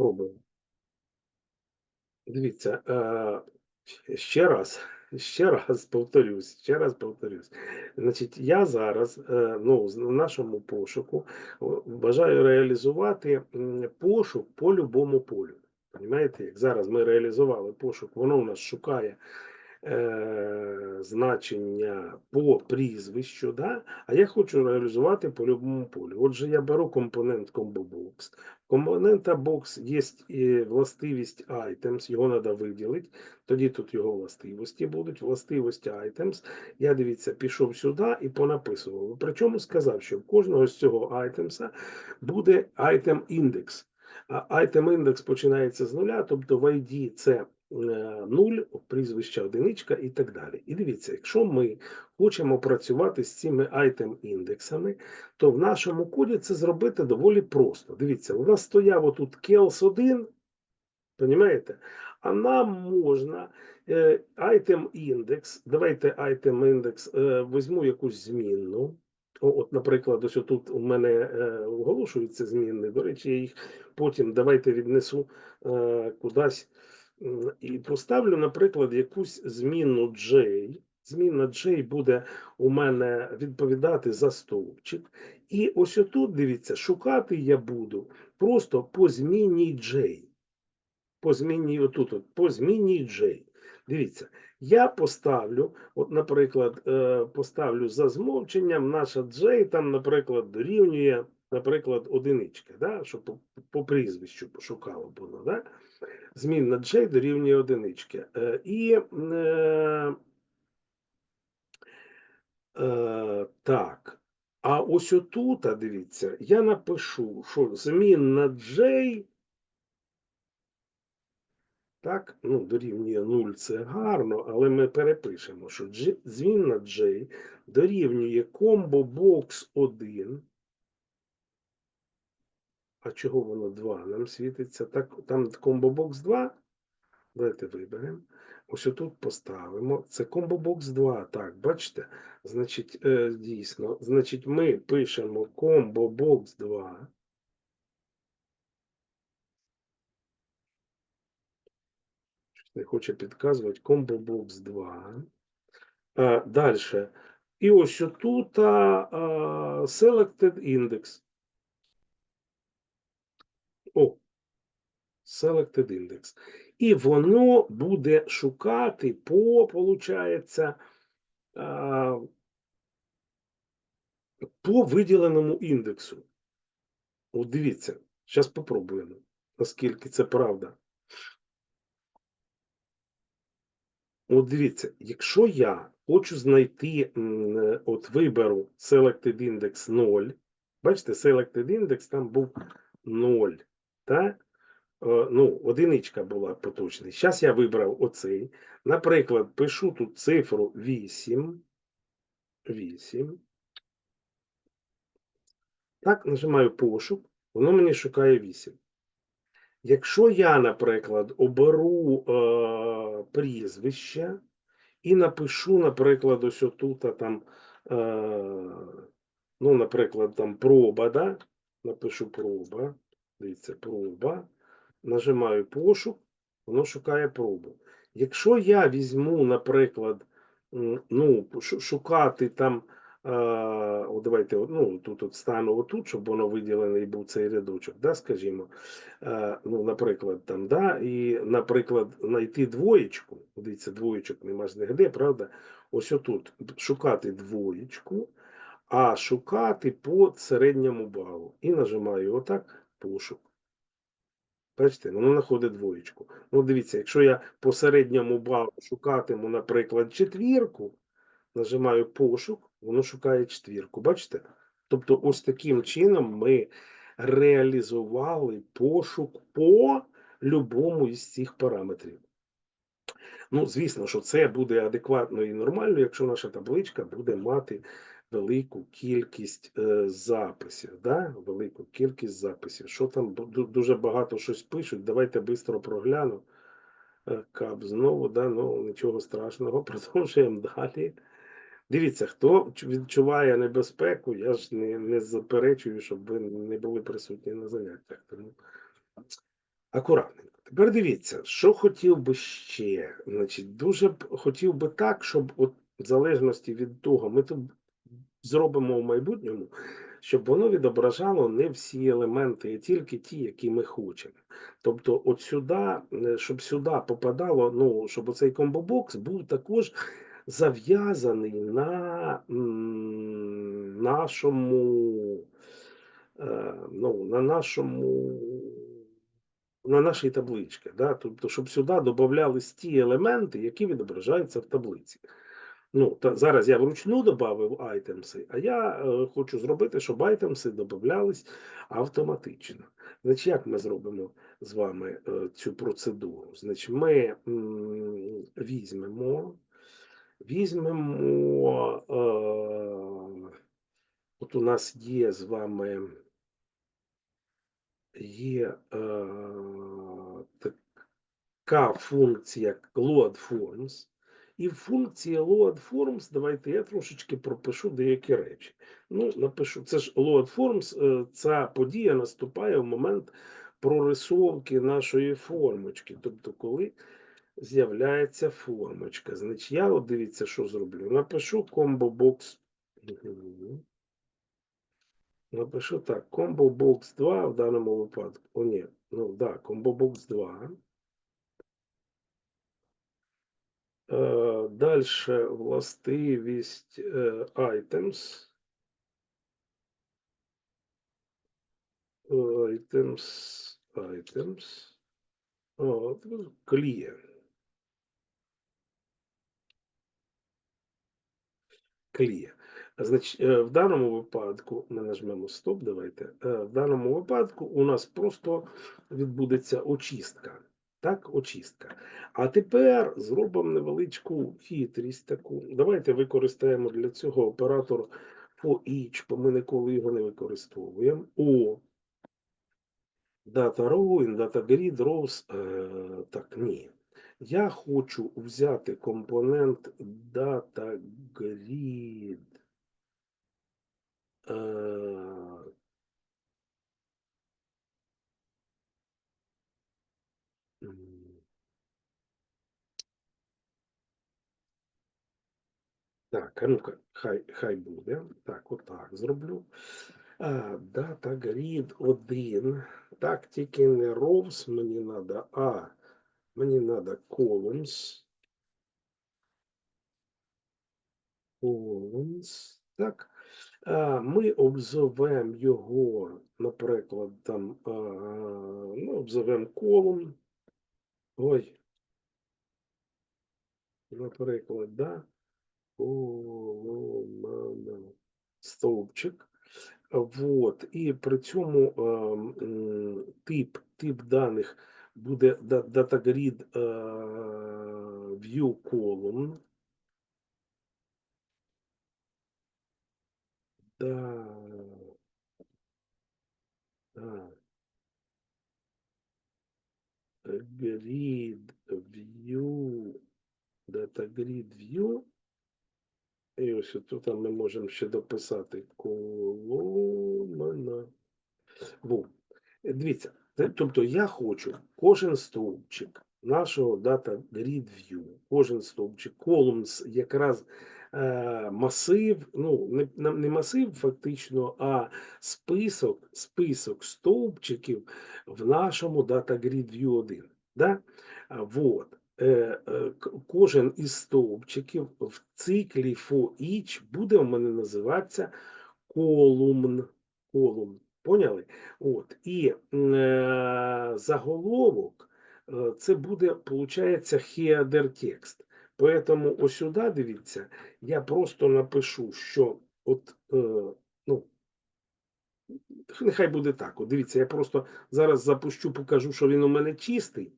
Пробуємо. Дивіться, е, ще раз, ще раз повторюсь, ще раз повторюсь. Значить, я зараз е, ну, в нашому пошуку бажаю реалізувати пошук по любому полю. Понімаєте, як зараз ми реалізували пошук, воно у нас шукає е, значення по прізвищу, да? а я хочу реалізувати по любому полю. Отже, я беру компонент ComboBox. Компонента box є і властивість items, його треба виділити. Тоді тут його властивості будуть. Властивості items. Я дивіться, пішов сюди і понаписував. Причому сказав, що в кожного з цього items буде item індекс. А item індекс починається з нуля, тобто в ID це е, нуль, прізвище одиничка і так далі. І дивіться, якщо ми хочемо працювати з цими item індексами, то в нашому коді це зробити доволі просто. Дивіться, у нас стояв отут Kels 1, Понімаєте? А нам можна е, item індекс, давайте item індекс, е, візьму якусь змінну. От, наприклад, ось тут у мене оголошуються змінні. До речі, я їх потім давайте віднесу кудись і поставлю, наприклад, якусь змінну J. Змінна J буде у мене відповідати за стовпчик. І ось отут, дивіться, шукати я буду просто по зміні J по зміні отут, от, по зміні J. Дивіться, я поставлю, от, наприклад, е, поставлю за змовченням, наша J там, наприклад, дорівнює, наприклад, одиничка, да? щоб по, по прізвищу пошукало було. Да? Змінна J дорівнює одинички. Е, і е, е, так. А ось отут, а дивіться, я напишу, що змінна J Так, ну, дорівнює 0 це гарно, але ми перепишемо, що G, змінна J дорівнює combo box 1. А чого воно 2 нам світиться? Так, там box 2. Давайте виберемо. Ось отут поставимо. Це combo box 2. Так, бачите? Значить, е, дійсно, значить, ми пишемо box 2. Не хоче підказувати. Box 2. А, далі. І ось тут Selected Index. О, Selected Index. І воно буде шукати по, получається, по виділеному індексу. От дивіться, зараз попробуємо, наскільки це правда. От дивіться, якщо я хочу знайти, от виберу Selected Index 0, бачите, Selected Index там був 0, так? Е, Ну, одиничка була поточний. Зараз я вибрав оцей. Наприклад, пишу тут цифру 8. 8. Так, нажимаю пошук, воно мені шукає 8. Якщо я, наприклад, оберу е, прізвище і напишу, наприклад, ось отут там, е, ну, наприклад, там проба, да? напишу проба, дивіться, проба, нажимаю пошук, воно шукає пробу. Якщо я візьму, наприклад, ну, шукати там, о, давайте, ну, тут от стану отут, щоб воно виділений був цей рядочок, да, скажімо, ну, наприклад, там, да, і, наприклад, знайти двоєчку, дивіться, двоєчок нема ж нігде, правда? Ось отут шукати двоєчку, а шукати по середньому балу. І нажимаю отак пошук. Бачите, воно знаходить двоєчку. Ну, дивіться, якщо я по середньому балу шукатиму, наприклад, четвірку, нажимаю пошук, воно шукає четвірку. Бачите? Тобто, ось таким чином ми реалізували пошук по любому із цих параметрів. Ну, звісно, що це буде адекватно і нормально, якщо наша табличка буде мати велику кількість е, записів. Да? Велику кількість записів. Що там дуже багато щось пишуть, давайте швидко прогляну. Е, Кап знову, да? ну нічого страшного, продовжуємо далі. Дивіться, хто відчуває небезпеку, я ж не, не заперечую, щоб ви не були присутні на заняттях. Тому Акуратненько. Тепер дивіться, що хотів би ще. Значить, дуже хотів би так, щоб от в залежності від того, ми тут зробимо в майбутньому, щоб воно відображало не всі елементи, а тільки ті, які ми хочемо. Тобто, от сюди, е, щоб сюди попадало, ну, щоб оцей комбобокс був також зав'язаний на нашому, е, ну, на нашому на нашій табличці, да? тобто, щоб сюди додавались ті елементи, які відображаються в таблиці. Ну, та зараз я вручну додав айтемси, а я е, хочу зробити, щоб айтемси додавались автоматично. Значить, як ми зробимо з вами е, цю процедуру? Значить, ми м, візьмемо, візьмемо, е, от у нас є з вами є е, така функція, як loadForms. І в функції loadForms, давайте я трошечки пропишу деякі речі. Ну, напишу, це ж loadForms, е, ця подія наступає в момент прорисовки нашої формочки. Тобто, коли з'являється формочка. Значить, я от дивіться, що зроблю. Напишу combo box. Напишу так, Combo Box 2 в даному випадку. О, ні, ну да, Combo Box 2. Е, Дальше властивість е, items. Е, Items, items. О, clear. Clear. Значить, е, в даному випадку ми нажмемо стоп. Давайте. В даному випадку у нас просто відбудеться очистка. Так, очистка. А тепер зробимо невеличку хитрість таку. Давайте використаємо для цього оператор for each, бо ми ніколи його не використовуємо. О, Data row, data grid, rows. Е, так, ні. Я хочу взяти компонент data grid. Е, Так, а ну-ка, хай, хай буде. Так, отак зроблю. А, Data grid 1. Так, тільки не rows мені треба, а мені треба columns. Columns. Так. А, Ми обзовемо його, наприклад, там, а, ну, обзовемо колумн. Ой. Наприклад, да. Стовпчик. Вот. І при цьому тип, тип даних буде DataGrid View Column. Да. Да. Grid View. DataGrid View. І ось тут ми можемо ще дописати коломна. Во. Дивіться, тобто я хочу кожен стовпчик нашого Data Grid View, кожен стовпчик, columns, якраз е, масив, ну, не, не масив фактично, а список, список стовпчиків в нашому Data Grid View 1. Да? Вот. Е, е, Кожен із стовпчиків в циклі for each буде у мене називатися колумн. колумн. Поняли? От. І е, заголовок е, це буде, виходить, header текст. Поэтому ось сюди, дивіться, я просто напишу, що от, е, ну, нехай буде так. От дивіться, я просто зараз запущу, покажу, що він у мене чистий.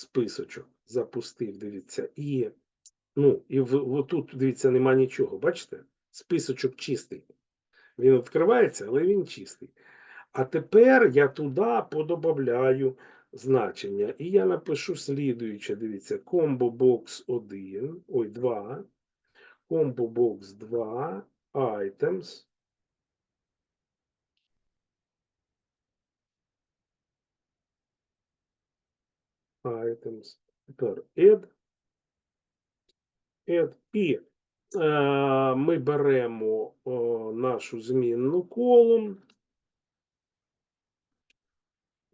Списочок запустив, дивіться, і, ну, і в, отут, дивіться, нема нічого. Бачите? Списочок чистий. Він відкривається, але він чистий. А тепер я туди подобавляю значення. І я напишу слідуюче, дивіться, combo box 1, ой, 2, combo box 2, items. Items. Тепер add. Add. І ми беремо нашу змінну колон.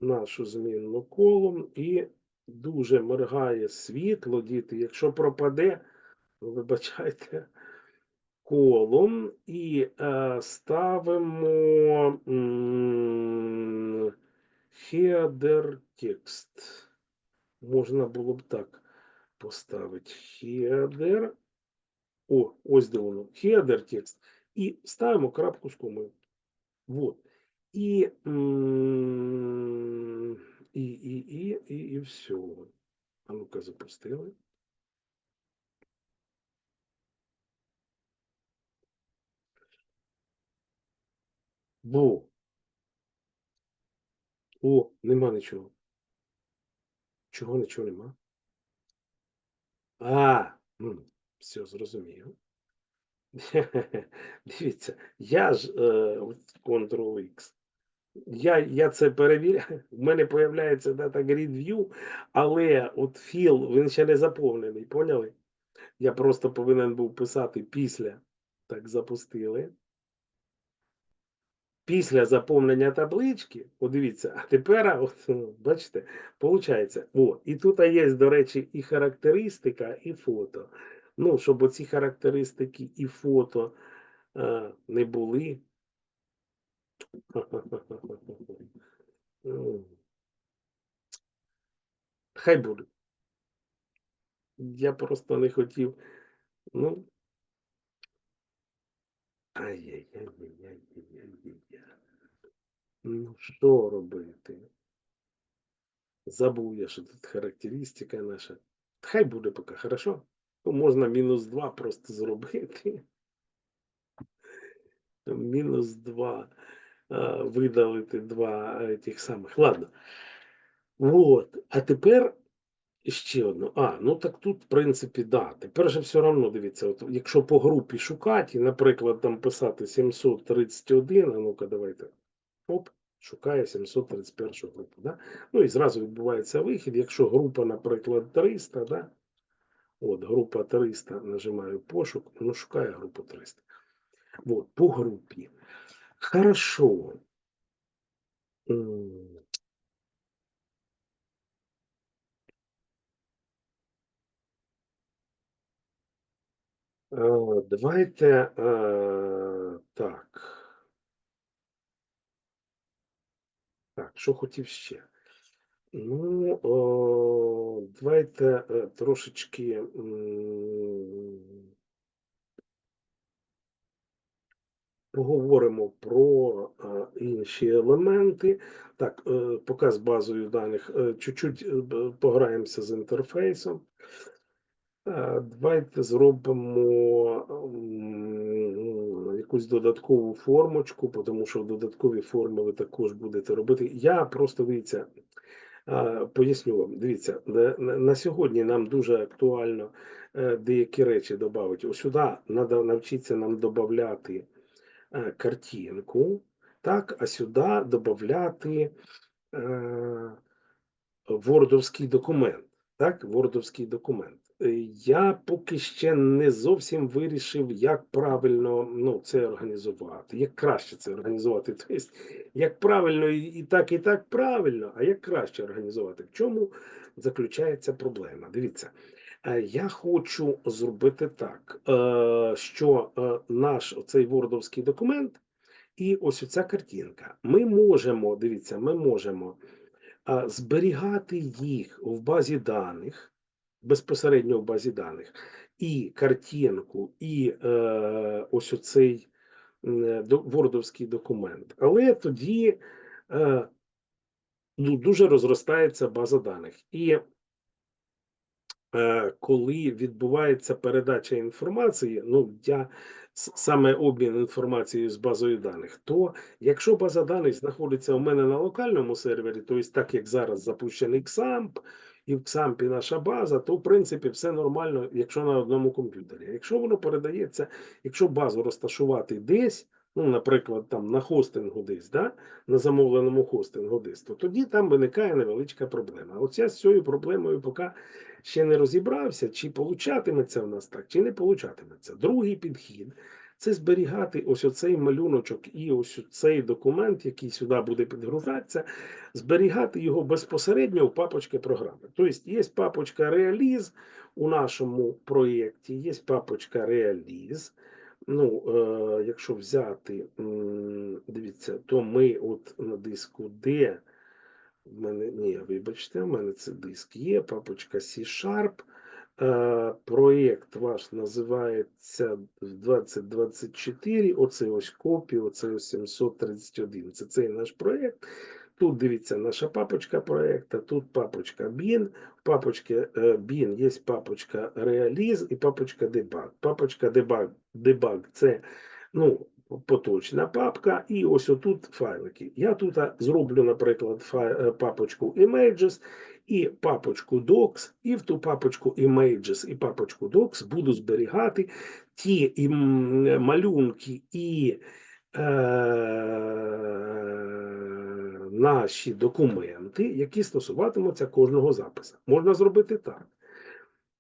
Нашу змінну колон і дуже моргає світло, діти. Якщо пропаде, вибачайте, колон і е, ставимо header text. Можна було б так поставити header. О, ось де воно. Header текст. І ставимо крапку з комою. Вот. І, і, і, і, і, і все. А ну-ка запустили. Бо. О, нема нічого. Чого нічого нема? А, все, зрозумів. Дивіться, я ж е, Ctrl-X. Я, я це перевіряю. У мене появляється дата grid view, але от філ він ще не заповнений, поняли? Я просто повинен був писати після. Так, запустили. Після заповнення таблички, подивіться, а тепер, от, ну, бачите, виходить, о, і тут є, до речі, і характеристика, і фото. Ну, щоб оці характеристики і фото е, не були. Хай буде. Я просто не хотів. Ну. Ай-яй-яй-яй-яй-яй-яй. Ну, що робити? Забув я, що тут характеристика наша. Хай буде поки, хорошо? Ну, можна мінус 2 просто зробити. Мінус 2. Видалити два тих самих. Ладно. Вот. А тепер ще одну. А, ну так тут, в принципі, да. Тепер же все одно дивіться, от, якщо по групі шукати, і, наприклад, там писати 731, а ну-ка, давайте. Оп, шукає 731 групу. Да? Ну і зразу відбувається вихід. Якщо група, наприклад, 300, да? от група 300, нажимаю пошук, ну шукає групу 300. От, по групі. Хорошо. Е, Давайте е, так. Так, що хотів ще? Ну, о, давайте е, трошечки поговоримо про е, інші елементи. Так, е, поки базою даних чуть-чуть пограємося з інтерфейсом. Е, Давайте зробимо якусь додаткову формочку, тому що додаткові форми ви також будете робити. Я просто дивіться, е, поясню вам. Дивіться, на, сьогодні нам дуже актуально е, деякі речі додати. Ось сюди треба навчитися нам додати картинку, так, а сюди додати вордовський документ. Так, вордовський документ. Е, Я поки ще не зовсім вирішив, як правильно ну, це організувати, як краще це організувати. Тобто, як правильно і так, і так правильно, а як краще організувати. В чому заключається проблема? Дивіться, е, я хочу зробити так, е, що наш оцей вордовський документ і ось оця картинка. Ми можемо, дивіться, ми можемо зберігати їх в базі даних, безпосередньо в базі даних, і картинку, і е, ось оцей до- вордовський документ. Але тоді е, ну, дуже розростається база даних. І е, коли відбувається передача інформації, ну я саме обмін інформацією з базою даних, то якщо база даних знаходиться у мене на локальному сервері, то есть так як зараз запущений XAMPP, і в XAMPP наша база, то в принципі все нормально, якщо на одному комп'ютері. Якщо воно передається, якщо базу розташувати десь, ну, наприклад, там на хостингу десь, да? на замовленому хостингу десь, то тоді там виникає невеличка проблема. От я з цією проблемою поки ще не розібрався, чи получатиметься в нас так, чи не получатиметься. Другий підхід це зберігати ось оцей малюночок і ось цей документ, який сюди буде підгружатися, зберігати його безпосередньо в папочці програми. Тобто є папочка Реаліз у нашому проєкті, є папочка Реаліз. Ну, е, якщо взяти, дивіться, то ми от на диску D, в мене, ні, вибачте, в мене це диск є, папочка C-Sharp. Е, проєкт ваш називається 2024. Оце ось копія, оце ось 731. Це цей наш проєкт. Тут дивіться наша папочка проєкта, тут папочка BIN. В папочці е, BIN є папочка Realize і папочка Debug. Папочка Debug, Debug це ну, поточна папка, і ось отут файлики. Я тут зроблю, наприклад, е, папочку Images і папочку Docs, і в ту папочку Images і папочку Docs буду зберігати ті ім, малюнки і е, наші документи, які стосуватимуться кожного запису. Можна зробити так.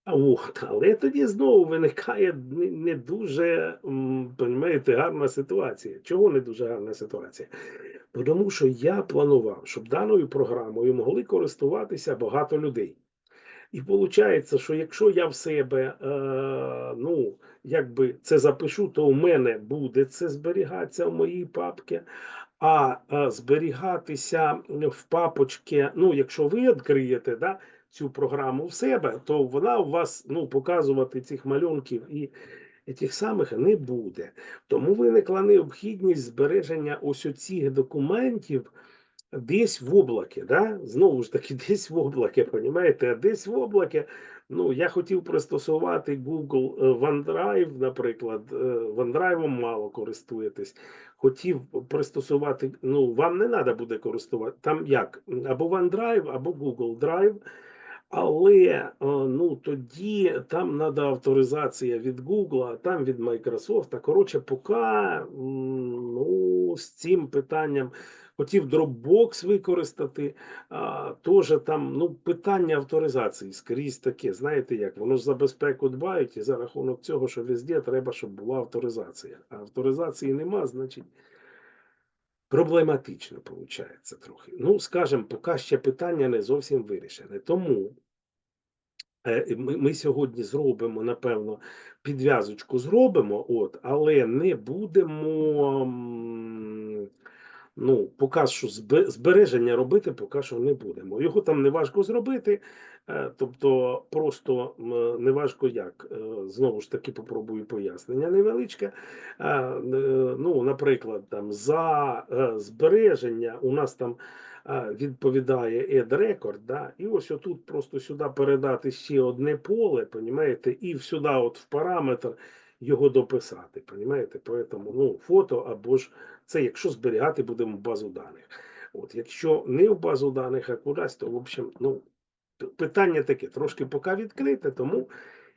От, але тоді знову виникає не, дуже м, понімаєте, гарна ситуація. Чого не дуже гарна ситуація? Тому що я планував, щоб даною програмою могли користуватися багато людей. І виходить, що якщо я в себе е, ну, якби це запишу, то у мене буде це зберігатися в моїй папці. А е, зберігатися в папочці, ну, якщо ви відкриєте, да, цю програму в себе, то вона у вас ну, показувати цих малюнків і тих самих не буде. Тому виникла необхідність збереження ось оцих документів десь в облаке. Да? Знову ж таки, десь в облаке? А десь в облаке. Ну, я хотів пристосувати Google е, OneDrive, наприклад, е, OneDrive мало користуєтесь. Хотів пристосувати, ну, вам не треба буде користувати. Там як? Або OneDrive, або Google Drive. Але е, ну тоді там треба авторизація від Google, а там від Microsoft. Коротше, поки ну, з цим питанням хотів Dropbox використати, а, теж там ну, питання авторизації скрізь таке. Знаєте як? Воно ж за безпеку дбають, і за рахунок цього, що везде треба, щоб була авторизація. А авторизації нема, значить. Проблематично виходить трохи. Ну, скажімо, поки ще питання не зовсім вирішене. Тому е, ми ми сьогодні зробимо, напевно, підв'язочку зробимо, от, але не будемо ну, поки що збереження робити, поки що не будемо. Його там не важко зробити, е, тобто просто не важко як. Е, знову ж таки, попробую пояснення невеличке. Е, ну, Наприклад, там за збереження у нас там. Відповідає Ed Record, да? і ось отут просто сюди передати ще одне поле, понімаєте, і сюди, от в параметр його дописати. Понімаєте? Поэтому, ну, фото або ж це, якщо зберігати будемо в базу даних. От, Якщо не в базу даних, а кудись, то в общем, ну, питання таке трошки поки відкрите, тому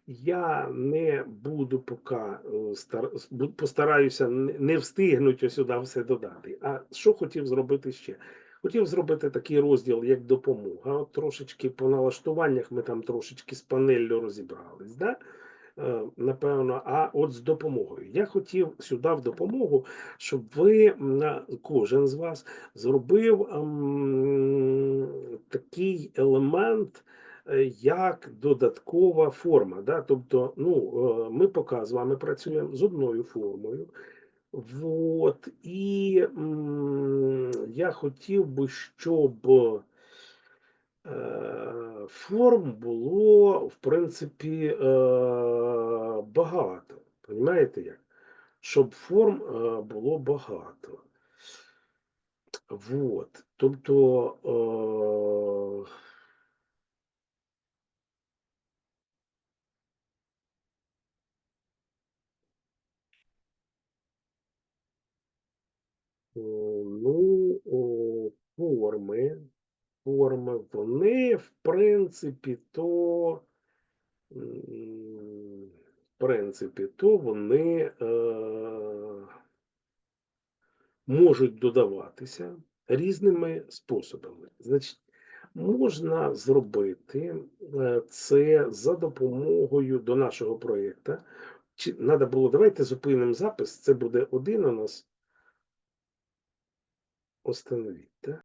я не буду поки е, постараюся не встигнути сюди все додати. А що хотів зробити ще? Хотів зробити такий розділ, як допомога. От трошечки по налаштуваннях ми там трошечки з панеллю розібрались. Да? Е, напевно, а от з допомогою. Я хотів сюди в допомогу, щоб ви кожен з вас зробив ем, такий елемент. Е, як додаткова форма, Да? тобто, ну, е, ми поки з вами працюємо з одною формою. Вот. І м, я хотів би, щоб форм було, в принципі, е, багато. Понимаєте як? Щоб форм е, було багато. Вот. Тобто. Ну, форми форми, вони, в принципі, то, в принципі, то вони. Е, можуть додаватися різними способами. Значить, можна зробити е, це за допомогою до нашого проєкту. Чи треба було, давайте зупинимо запис, це буде один у нас. Остановіть, так?